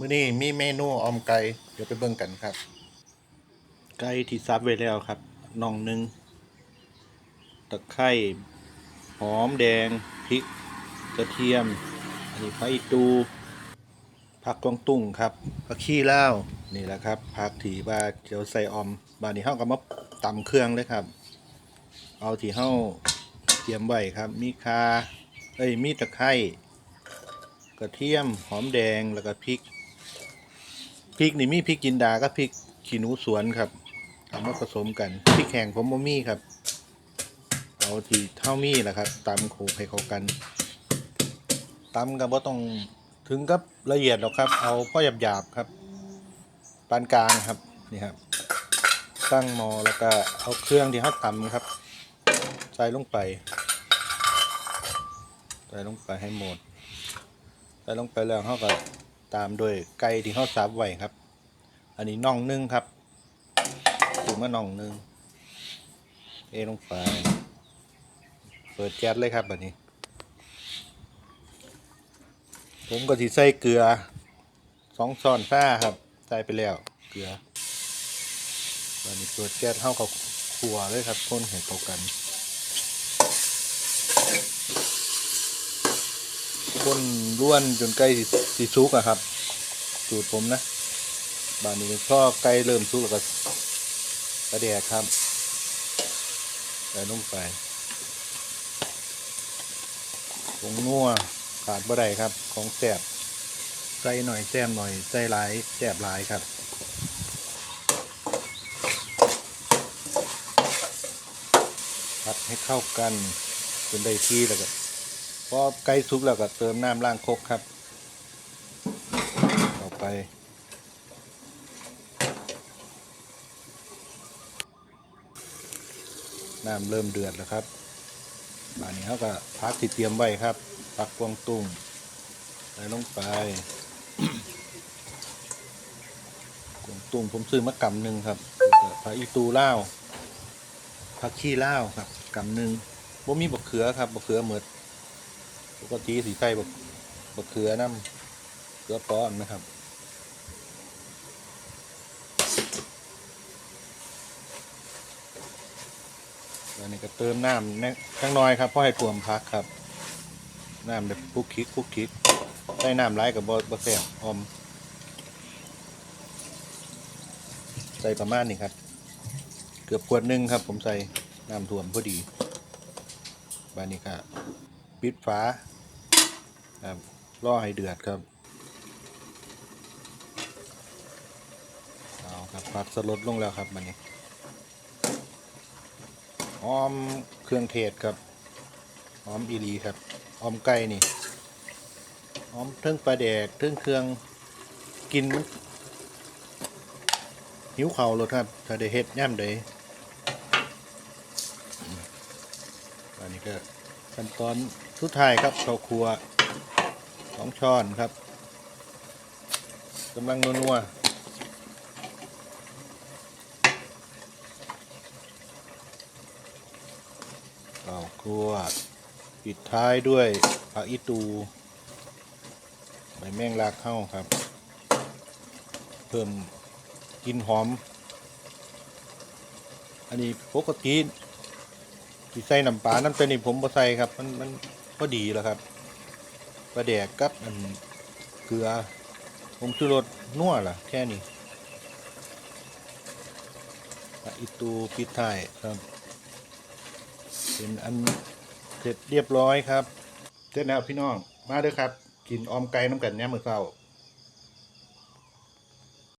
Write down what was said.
มื้อนี้มีเมนูออมไก่เดี๋ยวไปเบิ่งกันครับ ไก่ที่ซับไว้แล้วครับน่องหนึ่งตะไคร้หอมแดงพริก กระเทียม อันนี้ผักอีตูผักกวางตุ้งครับผักขี้เหล้านี่แหละครับผักที่ว่าเดี๋ยวใส่ออมบานนี้เฮาก็มาตำเครื่องเลยครับ เอาที่เฮาเตรียมไว้ครับ มีคาเอ้ยมีตะไคร้กระเทียมหอมแดงแล้วก็พริก พริกนี่มีพริกจินดากับพริกขี้หนูสวนครับเอามาผสมกันพริกแห้งผมบ่มีครับ เอาที่เท่ามีแหละครับตำโขกให้เข้ากันตำก็บ่ต้องถึงกับละเอียดหรอกครับ เอาพอหยาบๆครับปานกลางครับนี่ครับ ตั้งหม้อแล้วก็เอาเครื่องที่เขาตำครับ ใส่ลงไป ใส่ลงไปให้หมด ใส่ลงไปแล้วเขาก็ ตามด้วยไก่ที่เขาสับไว้ครับ อันนี้น่องนึ่งครับถือมาน่องนึ่งเทลงไป เปิดแก๊สเลยครับแบบนี้ ผมก็สิใส่เกลือสองช้อนซ่าครับ ใส่ไปแล้ว เกลือตอนนี้เปิดแก๊สเข้ากับขัวเลยครับคนให้เข้ากันคนล้วนจนใกล้ สิสิสุกอะครับ สูตรผมนะบานนี้พอไก่เริ่มสุกแล้วก็กระเดียครับใส่ลงไปผงนัวขาดบ่ได้ครับ ของแซ่บใส่หน่อยแซ่บหน่อยใส่หลายแซ่บหลายครับผัดให้เข้ากันจนได้ที่แล้วก็พอไก่สุกแล้วก็เติมน้ำล้างครกครับ น้ำเริ่มเดือดแล้วครับบานนี้เขาก็พักที่เตรียมไว้ครับปักกวงตุ้งใส่ลงไปกวงตุ้งผมซื้อมากำหนึ่งครับผักอีตูเล่าผักขี้เล่าครับกำหนึ่งบ่มีบักเขือครับบักเขือเหมือดปกติสีไส้บักบักเขือน้ำเขือป้อนนะครับ อันนี้ก็เติมน้ำเนี่ยข้างน้อยครับเพราะให้ท่วมพักครับ น้ำแบบคุกคิกคุกคิกใส่น้ำร้ายกับบอบแซ่บอม ใส่ประมาณนี้ครับ เกือบขวดหนึ่งครับ ผมใส่น้ำท่วมพอดีบานนี้ครับปิดฝาครับรอให้เดือดครับเอาครับผักสลดลงแล้วครับบานี้ หอมเครื่องเทศครับหอมอีหลีครับหอมไก่นี่หอมเทิงปลาแดกเทิงเครื่องกินมันหิวเข่าเลยครับ ถ้าได้เฮ็ดย่ำใดอืมอันนี้ก็ขั้นตอนสุดท้ายครับข้าวครัวสองช้อนครับกำลังนัวๆ ข้าวคั่วปิดท้ายด้วยผักอีตูใบแมงลากเข้าครับ เพิ่มกลินหอม อันนี้ปกติที่ใส่น้ำปลาน้ำตาลนี่ผมบ่ใส่ครับ มันมันพอดีแล้วครับปลาแดกกับอันเกลือผมชูรสนัวล่ะ แค่นี้อีตูปิดท้ายครับ เป็นอันเสร็จเรียบร้อยครับ เสร็จแล้วพี่น้อง มาเด้อครับ กินออมไก่น้ำกันเนี่ยมือเช้า